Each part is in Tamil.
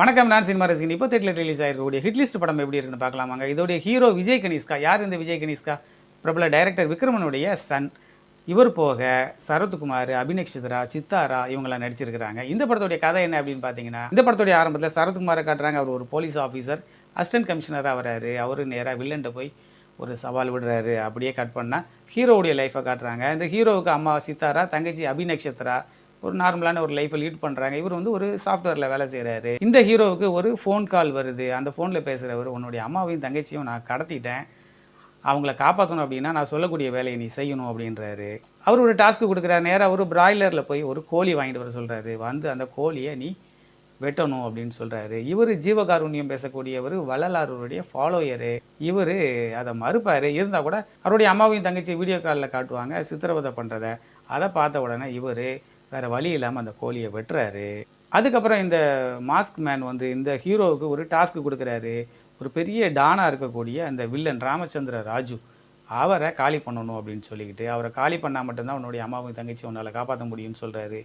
வணக்கம் நான் சினிமா ரசிகன். இப்போ தேட்டில் ரிலீஸ் ஆகிருக்கக்கூடிய ஹிட்லிஸ்ட் படம் எப்படி இருக்குன்னு பார்க்கலாமாங்க. இதோடைய ஹீரோ விஜய் கனிஷ்கா யார் இந்த விஜய் கனிஷ்கா பிரபல டைரக்டர் விக்ரமனுடைய சன் இவர் போக சரத்குமார் அபிநக்ஷித்ரா சித்தாரா இவங்களாம் நடிச்சிருக்கிறாங்க. இந்த படத்துடைய கதை என்ன அப்படின்னு பார்த்தீங்கன்னா இந்த படத்துடைய ஆரம்பத்தில் சரத்குமாரை காட்டுறாங்க. அவர் ஒரு போலீஸ் ஆஃபீஸர் அசிஸ்டன்ட் கமிஷனராக வராரு அவர் நேராக வில்லன்ட்ட போய் ஒரு சவால் விடுறாரு. அப்படியே கட் பண்ணால் ஹீரோவுடைய லைஃப்பை காட்டுறாங்க. இந்த ஹீரோவுக்கு அம்மா சித்தாரா தங்கச்சி அபிநக்ஷத்ரா ஒரு நார்மலான ஒரு லைஃப்பை லீட் பண்ணுறாங்க இவர் வந்து ஒரு சாஃப்ட்வேரில் வேலை செய்கிறாரு இந்த ஹீரோவுக்கு ஒரு ஃபோன் கால் வருது. அந்த ஃபோனில் பேசுகிறவர் உன்னுடைய அம்மாவையும் தங்கச்சியும் நான் கடத்திட்டேன். அவங்கள காப்பாற்றணும் அப்படின்னா நான் சொல்லக்கூடிய வேலையை நீ செய்யணும் அப்படின்றாரு. அவர் ஒரு டாஸ்க்கு கொடுக்குறாரு. நேராக ஒரு பிராய்லரில் போய் ஒரு கோழி வாங்கிட்டு வர சொல்கிறாரு வந்து அந்த கோழியை நீ வெட்டணும் அப்படின்னு சொல்கிறாரு இவர் ஜீவகாருண்யம் பேசக்கூடியவர் வள்ளலாருடைய ஃபாலோயரு இவர் அதை மறுப்பார். இருந்தால் கூட அவருடைய அம்மாவையும் தங்கச்சி வீடியோ காலில் காட்டுவாங்க சித்திரவதை பண்ணுறத அதை பார்த்த உடனே இவர் வேறு வழி இல்லாமல் அந்த கோழியை வெட்டுறாரு. அதுக்கப்புறம் இந்த மாஸ்க் மேன் வந்து இந்த ஹீரோவுக்கு ஒரு டாஸ்க் கொடுக்குறாரு. ஒரு பெரிய டானாக இருக்கக்கூடிய அந்த வில்லன் ராமச்சந்திர ராஜு அவரை காலி பண்ணணும் அப்படின்னு சொல்லிக்கிட்டு அவரை காலி பண்ணால் மட்டும்தான் உன்னுடைய அம்மாவும் தங்கச்சி உன்னால் காப்பாற்ற முடியும்னு சொல்கிறாரு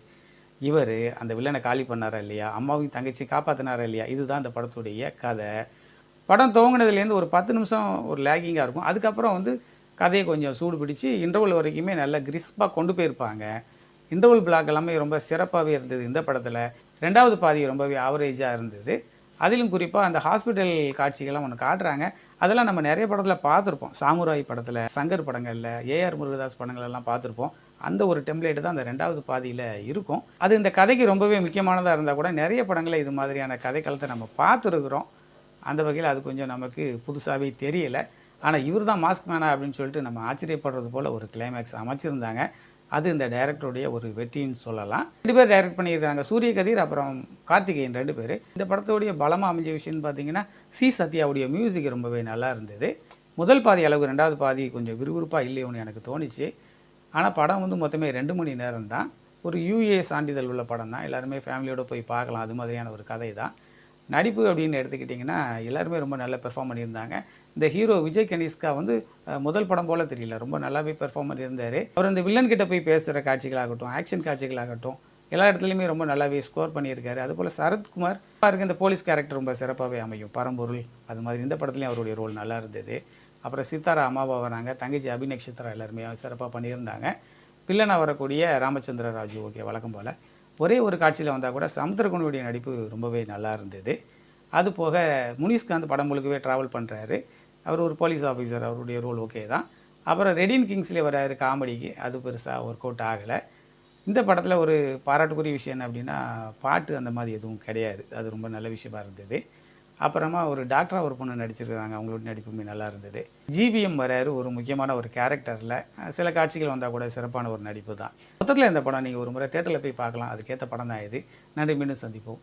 இவர் அந்த வில்லனை காலி பண்ணாரா இல்லையா? அம்மாவையும் தங்கச்சி காப்பாற்றினாரா இல்லையா? இதுதான் இந்த படத்துடைய கதை. படம் துவங்கினதுலேருந்து ஒரு பத்து நிமிஷம் ஒரு லேகிங்காக இருக்கும். அதுக்கப்புறம் வந்து கதையை கொஞ்சம் சூடு பிடிச்சி இன்டர்வல் வரைக்குமே நல்லா கிரிஸ்பாக கொண்டு போயிருப்பாங்க. இன்டர்வல் பிளாக் எல்லாமே ரொம்ப சிறப்பாகவே இருந்தது இந்த படத்தில். ரெண்டாவது பாதி ரொம்பவே ஆவரேஜாக இருந்தது. அதிலும் குறிப்பாக அந்த ஹாஸ்பிட்டல் காட்சிகள்லாம் ஒன்று காட்டுறாங்க. அதெல்லாம் நம்ம நிறைய படத்தில் பார்த்துருப்போம். சாமுராய் படத்தில் சங்கர் படங்களில் ஏஆர் முருகதாஸ் படங்கள்லாம் பார்த்துருப்போம். அந்த ஒரு டெம்ப்ளேட் தான் அந்த ரெண்டாவது பாதியில் இருக்கும். அது இந்த கதைக்கு ரொம்பவே முக்கியமானதாக இருந்தால் கூட நிறைய படங்களில் இது மாதிரியான கதைக்களத்தை நம்ம பார்த்துருக்குறோம். அந்த வகையில் அது கொஞ்சம் நமக்கு புதுசாகவே தெரியலை. ஆனால் இவர் தான் மாஸ்க் மேனா அப்படின்னு சொல்லிட்டு நம்ம ஆச்சரியப்படுறது போல் ஒரு கிளைமேக்ஸ் அமைச்சிருந்தாங்க. அது இந்த டைரக்டருடைய ஒரு வெற்றின்னு சொல்லலாம். ரெண்டு பேர் டைரக்ட் பண்ணியிருக்காங்க. சூரிய கதிர் அப்புறம் கார்த்திகேயன் ரெண்டு பேர். இந்த படத்துடைய பலமாக அமைஞ்ச விஷயம்னு பார்த்தீங்கன்னா சி. சத்யாவுடைய மியூசிக் ரொம்பவே நல்லா இருந்தது. முதல் பாதி அளவு ரெண்டாவது பாதி கொஞ்சம் விறுவிறுப்பாக இல்லையோன்னு எனக்கு தோணுச்சு. ஆனால் படம் வந்து மொத்தமே ரெண்டு மணி நேரம் தான் ஒரு யூஏ சான்றிதழ் உள்ள படம் தான் எல்லாருமே ஃபேமிலியோடு போய் பார்க்கலாம். அது மாதிரியான ஒரு கதை தான் நடிப்பு அப்படின்னு எடுத்துக்கிட்டிங்கன்னா எல்லாருமே ரொம்ப நல்லா பெர்ஃபார்ம் பண்ணியிருந்தாங்க. இந்த ஹீரோ விஜய் கனிஷ்கா வந்து முதல் படம் போல் தெரியல. ரொம்ப நல்லாவே பெர்ஃபார்ம் பண்ணியிருந்தார். அவர் அந்த வில்லன் கிட்ட போய் பேசுகிற காட்சிகளாகட்டும் ஆக்ஷன் காட்சிகளாகட்டும் எல்லா இடத்துலையுமே ரொம்ப நல்லாவே ஸ்கோர் பண்ணியிருக்காரு. அதுபோல் சரத்குமார் பாருங்க இந்த போலீஸ் கேரக்டர் ரொம்ப சிறப்பாகவே அமையும். பரம்பொருள் அது மாதிரி இந்த படத்துலையும் அவருடைய ரோல் நல்லா இருந்தது. அப்புறம் சித்தாரா அம்மாவா வராங்க. தங்கச்சி அபிநக்ஷத்ரா எல்லாருமே சிறப்பாக பண்ணியிருந்தாங்க. பில்லனாக வரக்கூடிய ராமச்சந்திர ராஜு ஓகே வழக்கம் போல். ஒரே ஒரு காட்சியில் வந்தால் கூட சமுத்திரகுணுடைய நடிப்பு ரொம்பவே நல்லா இருந்தது. அது போக முனிஷ்காந்த் படம் முழுக்கவே ட்ராவல் பண்ணுறாரு அவர் ஒரு போலீஸ் ஆஃபீஸர் அவருடைய ரோல் ஓகே தான். அப்புறம் ரெடின் கிங்ஸ்லேயே வராரு காமெடிக்கு. அது பெருசாக ஒர்க் அவுட் ஆகலை. இந்த படத்தில் ஒரு பாராட்டுக்குரிய விஷயம் என்ன அப்படின்னா பாட்டு அந்த மாதிரி எதுவும் கிடையாது. அது ரொம்ப நல்ல விஷயமா இருந்தது. அப்புறமா ஒரு டாக்டராக ஒரு பொண்ணு நடிச்சிருக்கிறாங்க அவங்களோட நடிப்புமே நல்லா இருந்தது. ஜிபிஎம் வராரு ஒரு முக்கியமான ஒரு கேரக்டரில் சில காட்சிகள் வந்தால் கூட சிறப்பான ஒரு நடிப்பு தான். மொத்தத்தில் இந்த படம் நீங்கள் ஒரு முறை தேட்டரில் போய் பார்க்கலாம். அதுக்கேற்ற படம் தான் இது. நன்றி மீண்டும் சந்திப்போம்.